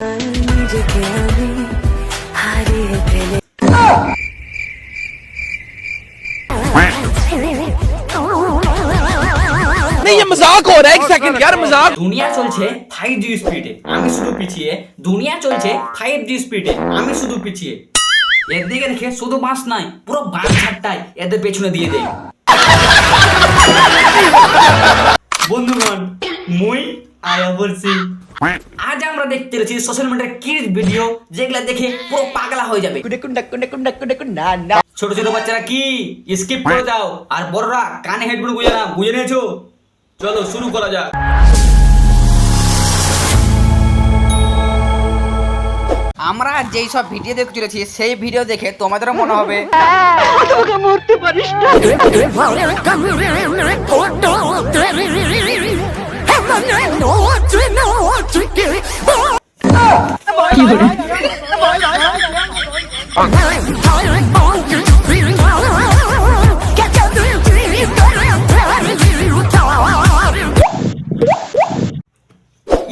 নিজেকে আমি হারিয়ে ফেলে नहीं ये मजाक हो रहा है एक सेकंड यार मजाक দুনিয়া চলছে ফাইভ জি স্পিডে আমি শুধু পিছিয়ে দুনিয়া চলছে ফাইভ জি স্পিডে আমি শুধু পিছিয়ে এর দিকে দেখে শুধু বাস নাই পুরো বাস ছাড়টাই এদের পেছনে দিয়ে দেয় বন্ধুগণ মুই আয়া বলছি আজ আমরা দেখতে চলেছি সোশ্যাল মিডিয়ার কিড ভিডিও যেগুলা দেখে পুরো পাগলা হয়ে যাবে ছোট ছোট বাচ্চারা কি স্কিপ করে দাও আর বড়রা কানে হেডফোন গুঁজে না বুঝে নিয়েছো চলো শুরু করা যাক আমরা যেই সব ভিডিও দেখতে চলেছি সেই ভিডিও দেখে তোমাদেরও মনে হবে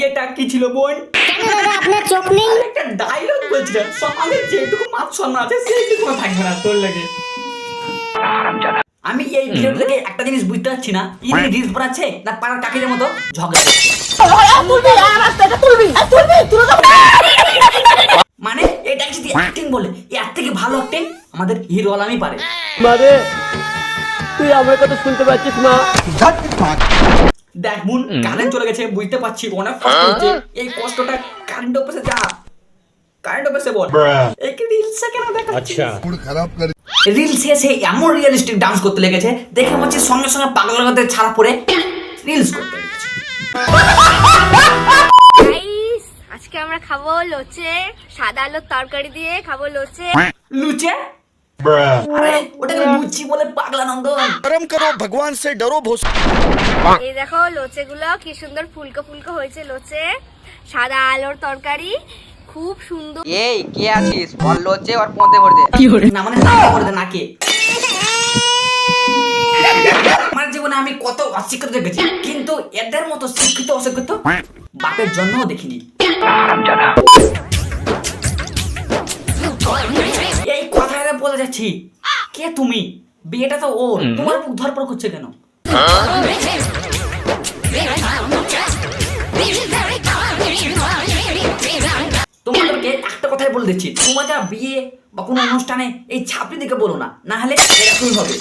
এটা কি ছিল বোন আপনার চোখ নেই? একটা ডায়লগ বলছিলাম। সমাজের যেটুকু মান সম্মান আছে সেইটুকু থাকবে না তোর লাগে। আমি এই ভিডিও দেখে একটা জিনিস বুঝতে পারছি না। ইনি রিলস বানাচ্ছে না পাড়ার কাকিদের মতো ঝগড়া করছে। মানে এটা যদি অ্যাক্টিং বলে এর থেকে ভালো অ্যাক্টিং আমাদের হিরো আলামই পারে। মানে তুই আমার কথা শুনতে পাচ্ছিস মা দেখ মুন কারেন্ট চলে গেছে বুঝতে পারছি অনেক কষ্ট হচ্ছে এই কষ্টটা কারেন্ট অফিসে যা। কারেন্ট অফিসে বল। এই কি রিলসে কেন দেখাচ্ছিস? রিলস এসে এমন রিয়েলিস্টিক ডান্স করতে লেগেছে দেখে পাচ্ছি সঙ্গে সঙ্গে পাগল লাগাতে ছাড়া পরে রিলস করতে লেগেছে। আজকে আমরা খাব লোচে সাদা আলুর তরকারি দিয়ে খাব লোচে। লুচে? আরে ওটাকে লুচি বলে পাগলা নন্দন। এই দেখো লোচে গুলো কি সুন্দর ফুলকো ফুলকো হয়েছে লোচে। সাদা আলুর তরকারি খুব সুন্দর। এই কে আছিস? বল লজ্জে ওর পথে ভরে দে। না মানে নাকে করে দে নাকে। আমার জীবনে আমি কত অশিক্ষিত দেখেছি কিন্তু এদের মতো শিক্ষিত অশিক্ষিত বাপের জন্মও দেখিনি। এই কথাটা বলে যাচ্ছি। কে তুমি? বিয়েটা তো ওর। তোমার মুখ ধরপড় করছে কেন? দিচ্ছি তোমরা বিয়ে বা কোনো অনুষ্ঠানে এই ছাপড়ি দিকে বলো না না হলে এরকমই হবে।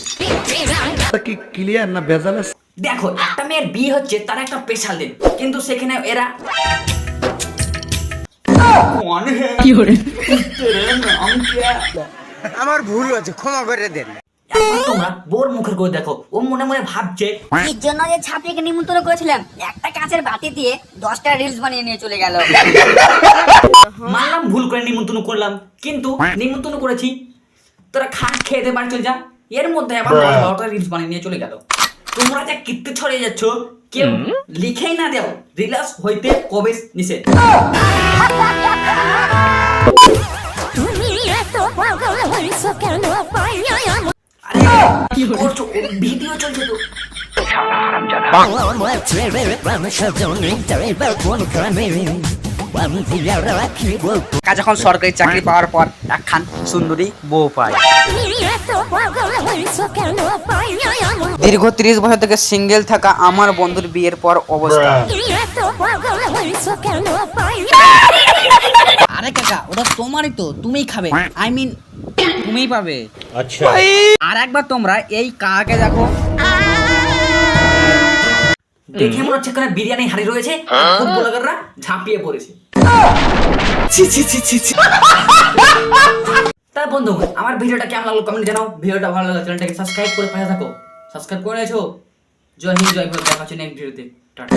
কি ক্লিয়ার না বেজাল দেখো একটা মেয়ের বিয়ে হচ্ছে তার একটা স্পেশাল দিন কিন্তু সেখানে এরা আমার ভুল হয়েছে ক্ষমা করে দেন। একবার তোমরা বোর মুখের করে দেখো। ও মনে মনে ভাবছে এর জন্য যে ছাত্রীকে নিমন্ত্রণ করেছিলাম একটা কাঁচের বাটি দিয়ে দশটা রিলস বানিয়ে নিয়ে চলে গেল। মানলাম ভুল করে নিমন্ত্রণ করলাম কিন্তু নিমন্ত্রণ করেছি। তোরা খা খেয়ে বাড়ি চলে যা। এর মধ্যে আবার বারোটা রিলস বানিয়ে নিয়ে চলে গেল। তোমরা যা কীর্তি ছড়িয়ে যাচ্ছ কেউ লিখেই না দেও রিলাস হইতে কবে নিষেধ। আরে কি করছ? ভিডিও চলছে তো। যখন সরকারি চাকরি পাওয়ার পর একখান সুন্দরী বউ পায়। দীর্ঘ ত্রিশ বছর থেকে সিঙ্গেল থাকা আমার বন্ধুর বিয়ের পর অবস্থা। আরে কাকা ওটা তোমারই তো তুমিই খাবে। আই মিন তুমিই পাবে। আচ্ছা। আর একবার তোমরা এই কাকে দেখো? দেখে মনে হচ্ছে এখানে বিরিয়ানি হাড়ি রয়েছে ফুটবলাররা ঝাঁপিয়ে পড়েছে। তাই বন্ধু আমার ভিডিওটা কেমন লাগল কমেন্ট জানাও। ভিডিওটা ভালো লাগলে চ্যানেলটাকে সাবস্ক্রাইব করে পাশে থাকো। সাবস্ক্রাইব করে নিয়েছো। জয় হিন্দ জয় ভারত দেখা হচ্ছে নেক্সট ভিডিওতে টাটা।